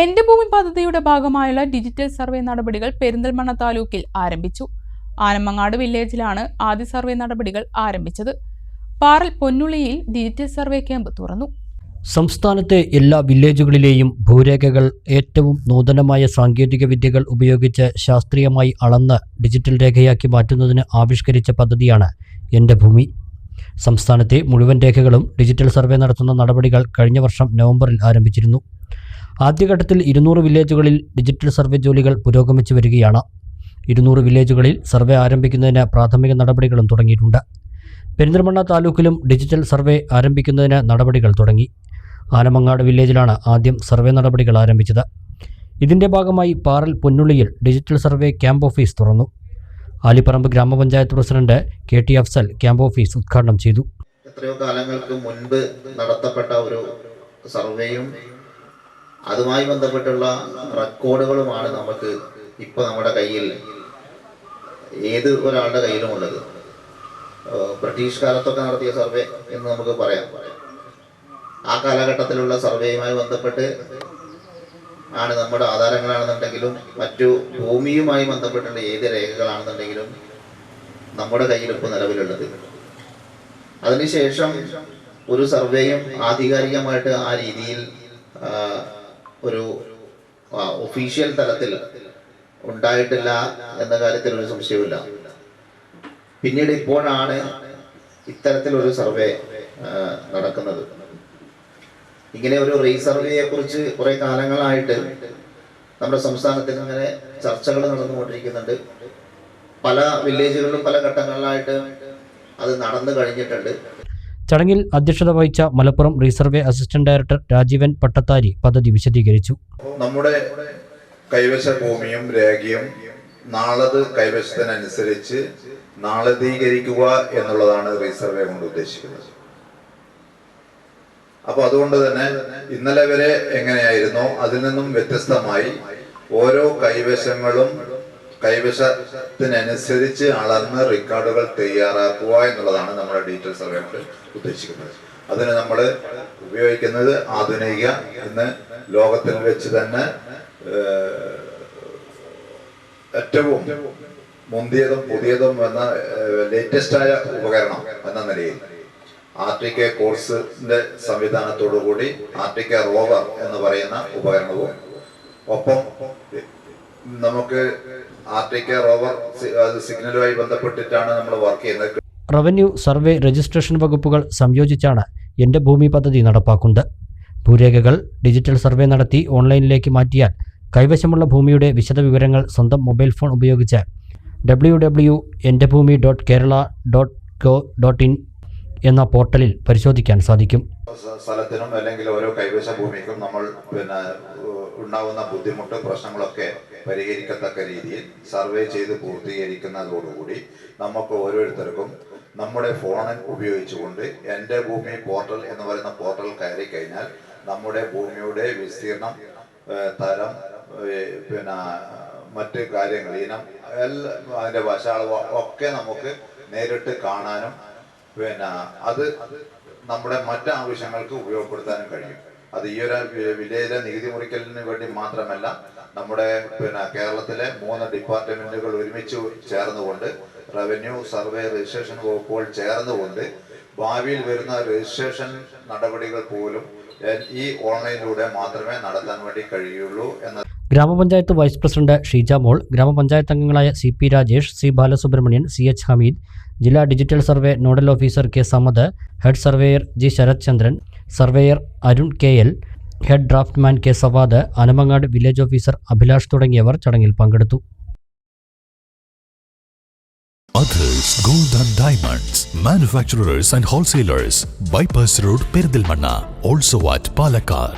എന്റെ ഭൂമി പദ്ധതിയുടെ ഭാഗമായുള്ള ഡിജിറ്റൽ സർവേ നടപടികൾ പെരിന്തൽമണ്ണ താലൂക്കിൽ ആരംഭിച്ചു. ആനമങ്ങാട് വില്ലേജിലാണ് ആദ്യ സർവേ നടപടികൾ ആരംഭിച്ചത്. പാറൽ പൊന്നുള്ളിയിൽ ഡിജിറ്റൽ സർവേ ക്യാമ്പ് തുറന്നു. സംസ്ഥാനത്തെ എല്ലാ വില്ലേജുകളിലെയും ഭൂരേഖകൾ ഏറ്റവും നൂതനമായ സാങ്കേതിക വിദ്യകൾ ഉപയോഗിച്ച് ശാസ്ത്രീയമായി അളന്ന് ഡിജിറ്റൽ രേഖയാക്കി മാറ്റുന്നതിന് ആവിഷ്കരിച്ച പദ്ധതിയാണ് എന്റെ ഭൂമി. സംസ്ഥാനത്തെ മുഴുവൻ രേഖകളും ഡിജിറ്റൽ സർവേ നടത്തുന്ന നടപടികൾ കഴിഞ്ഞ വർഷം നവംബറിൽ ആരംഭിച്ചിരുന്നു. ആദ്യഘട്ടത്തിൽ ഇരുന്നൂറ് വില്ലേജുകളിൽ ഡിജിറ്റൽ സർവേ ജോലികൾ പുരോഗമിച്ചു വരികയാണ്. ഇരുന്നൂറ് വില്ലേജുകളിൽ സർവേ ആരംഭിക്കുന്നതിന് പ്രാഥമിക നടപടികളും തുടങ്ങിയിട്ടുണ്ട്. പെരിന്തൽമണ്ണ താലൂക്കിലും ഡിജിറ്റൽ സർവേ ആരംഭിക്കുന്നതിന് നടപടികൾ തുടങ്ങി. ആനമങ്ങാട് വില്ലേജിലാണ് ആദ്യം സർവേ നടപടികൾ ആരംഭിച്ചത്. ഇതിന്റെ ഭാഗമായി പാറൽ പൊന്നുള്ളിയിൽ ഡിജിറ്റൽ സർവേ ക്യാമ്പ് ഓഫീസ് തുറന്നു. ആലിപ്പറമ്പ് ഗ്രാമപഞ്ചായത്ത് president K T Afsal camp office ഉദ്ഘാടനം ചെയ്തു. എത്രയോ കാലങ്ങൾക്ക് മുൻപ് നടത്തപ്പെട്ട ഒരു സർവേയും അതുമായി ബന്ധപ്പെട്ടുള്ള റെക്കോർഡുകളുമാണ് നമുക്ക് ഇപ്പോൾ നമ്മുടെ കയ്യിൽ ഏത് ഒരാളുടെ കയ്യിലും ഉള്ളത്. ബ്രിട്ടീഷ് കാലത്തൊക്കെ നടത്തിയ സർവേ എന്ന് നമുക്ക് പറയാം. ആ കാലഘട്ടത്തിലുള്ള സർവേയുമായി ബന്ധപ്പെട്ട് ആണ് നമ്മുടെ ആധാരങ്ങളാണെന്നുണ്ടെങ്കിലും മറ്റു ഭൂമിയുമായി ബന്ധപ്പെട്ടുള്ള ഏത് രേഖകളാണെന്നുണ്ടെങ്കിലും നമ്മുടെ കയ്യിൽ ഇപ്പോൾ നിലവിലുള്ളത്. അതിനുശേഷം ഒരു സർവേയും ആധികാരികമായിട്ട് ആ രീതിയിൽ ഒരു ഒഫീഷ്യൽ തലത്തിൽ ഉണ്ടായിട്ടില്ല എന്ന കാര്യത്തിൽ ഒരു സംശയവുമില്ല. പിന്നീട് ഇപ്പോഴാണ് ഇത്തരത്തിലൊരു സർവേ നടക്കുന്നത്. ഇങ്ങനെ ഒരു റീസർവേയെ കുറിച്ച് കുറെ കാലങ്ങളായിട്ട് നമ്മുടെ സംസ്ഥാനത്തിൽ ഇങ്ങനെ ചർച്ചകൾ നടന്നുകൊണ്ടിരിക്കുന്നുണ്ട്. പല വില്ലേജുകളിലും പല ഘട്ടങ്ങളിലായിട്ട് അത് നടന്നു കഴിഞ്ഞിട്ടുണ്ട്. ചടങ്ങിൽ അധ്യക്ഷത വഹിച്ച Malappuram resurvey assistant director Rajeevan Pattathari പദ്ധതി വിശദീകരിച്ചു. നമ്മുടെ കൈവശ ഭൂമിയും രേഖയും നാളത് കൈവശത്തിനനുസരിച്ച് നാളതീകരിക്കുക എന്നുള്ളതാണ് റീസർവേ കൊണ്ട് ഉദ്ദേശിക്കുന്നത്. അപ്പൊ അതുകൊണ്ട് തന്നെ ഇന്നലെ വരെ എങ്ങനെയായിരുന്നോ? അതിൽ നിന്നും വ്യത്യസ്തമായി ഓരോ കൈവശങ്ങളും കൈവശത്തിനനുസരിച്ച് അളന്ന് റെക്കോർഡുകൾ തയ്യാറാക്കുക എന്നുള്ളതാണ് നമ്മുടെ ഡീറ്റെയിൽ സർവേ കൊണ്ട് ഉദ്ദേശിക്കുന്നത്. അതിന് നമ്മൾ ഉപയോഗിക്കുന്നത് ആധുനിക ഇന്ന് ലോകത്തിൽ വെച്ച് തന്നെ ഏറ്റവും മുന്തിയതും പുതിയതും എന്ന ലേറ്റസ്റ്റായ ഉപകരണം എന്ന നിലയിൽ. ആർട്ടിക്ക കോഴ്സിന്റെ സംവിധാനത്തോടു കൂടി ആർട്ടിക്ക റോവർ എന്ന് പറയുന്ന ഉപകരണവും ഒപ്പം നമുക്ക് ആർട്ടിക്ക റോവർ സിഗ്നലുമായി ബന്ധപ്പെട്ടിട്ടാണ് നമ്മൾ വർക്ക് ചെയ്യുന്നത്. റവന്യൂ സർവേ രജിസ്ട്രേഷൻ വകുപ്പുകൾ സംയോജിച്ചാണ് എന്റെ ഭൂമി പദ്ധതി നടപ്പാക്കുന്നത്. ഭൂരേഖകൾ ഡിജിറ്റൽ സർവേ നടത്തി ഓൺലൈനിലേക്ക് മാറ്റിയാൽ കൈവശമുള്ള ഭൂമിയുടെ വിശദവിവരങ്ങൾ സ്വന്തം മൊബൈൽ ഫോൺ ഉപയോഗിച്ച് W W Ente Bhoomi dot Kerala dot gov dot in എന്ന പോർട്ടലിൽ പരിശോധിക്കാൻ സാധിക്കും. സ്ഥലത്തിനും അല്ലെങ്കിൽ ഓരോ കൈവശ ഭൂമിക്കും നമ്മൾ പിന്നെ ഉണ്ടാവുന്ന ബുദ്ധിമുട്ട് പ്രശ്നങ്ങളൊക്കെ പരിഹരിക്കത്തക്ക രീതിയിൽ സർവേ ചെയ്ത് പൂർത്തീകരിക്കുന്നതോടുകൂടി നമുക്ക് ഓരോരുത്തർക്കും നമ്മുടെ ഫോൺ ഉപയോഗിച്ചുകൊണ്ട് എന്റെ ഭൂമി പോർട്ടൽ എന്ന് പറയുന്ന പോർട്ടൽ കയറി കഴിഞ്ഞാൽ നമ്മുടെ ഭൂമിയുടെ വിസ്തീർണം തരം പിന്നെ മറ്റ് കാര്യങ്ങൾ ഇനം എല്ലാ അതിന്റെ വശ ഒക്കെ നമുക്ക് നേരിട്ട് കാണാനും പിന്നെ അത് നമ്മുടെ മറ്റ് ആവശ്യങ്ങൾക്ക് ഉപയോഗപ്പെടുത്താനും കഴിയും. അത് ഈ ഒരു വിലയിലെ നികുതി മുറിക്കലിന് വേണ്ടി മാത്രമല്ല നമ്മുടെ പിന്നെ കേരളത്തിലെ മൂന്ന് ഡിപ്പാർട്ട്മെന്റുകൾ ഒരുമിച്ച് ചേർന്നുകൊണ്ട് റവന്യൂ സർവേ രജിസ്ട്രേഷൻ വകുപ്പുകൾ ചേർന്നുകൊണ്ട് ഭാവിയിൽ വരുന്ന രജിസ്ട്രേഷൻ നടപടികൾ പോലും ഈ ഓൺലൈനിലൂടെ മാത്രമേ നടത്താൻ വേണ്ടി കഴിയുള്ളൂ എന്ന ഗ്രാമപഞ്ചായത്ത് വൈസ് പ്രസിഡന്റ് ഷീജ മോൾ ഗ്രാമപഞ്ചായത്ത് അംഗങ്ങളായ C P Rajesh C Balasubrahmanyan C H Hameed ജില്ലാ digital survey nodal officer K Samad head surveyor G Sarath Chandran surveyor Arun K L head draftsman K Savad Anamangad village officer Abhilash തുടങ്ങിയവർ ചടങ്ങിൽ പങ്കെടുത്തു Others Gold and Diamonds, manufacturers and wholesalers, Bypass Road, Perdilmanna, also at Palakkad.